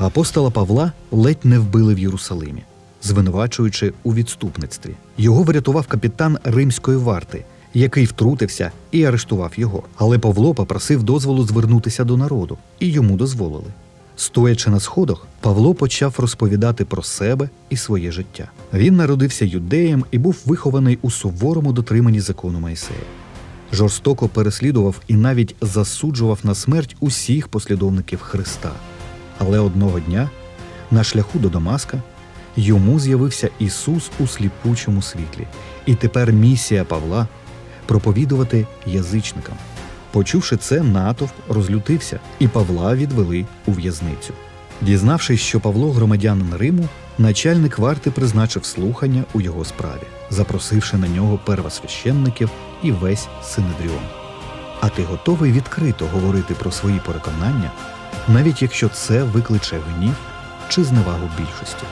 Апостола Павла ледь не вбили в Єрусалимі, звинувачуючи у відступництві. Його врятував капітан римської варти, який втрутився і арештував його. Але Павло попросив дозволу звернутися до народу, і йому дозволили. Стоячи на сходах, Павло почав розповідати про себе і своє життя. Він народився юдеєм і був вихований у суворому дотриманні закону Майсея. Жорстоко переслідував і навіть засуджував на смерть усіх послідовників Христа. Але одного дня, на шляху до Дамаска, йому з'явився Ісус у сліпучому світлі, і тепер місія Павла проповідувати язичникам. Почувши це, натовп розлютився, і Павла відвели у в'язницю. Дізнавшись, що Павло громадянин Риму, начальник варти призначив слухання у його справі, запросивши на нього первосвященників і весь синедріон. А ти готовий відкрито говорити про свої переконання, навіть якщо це викличе гнів чи зневагу більшості.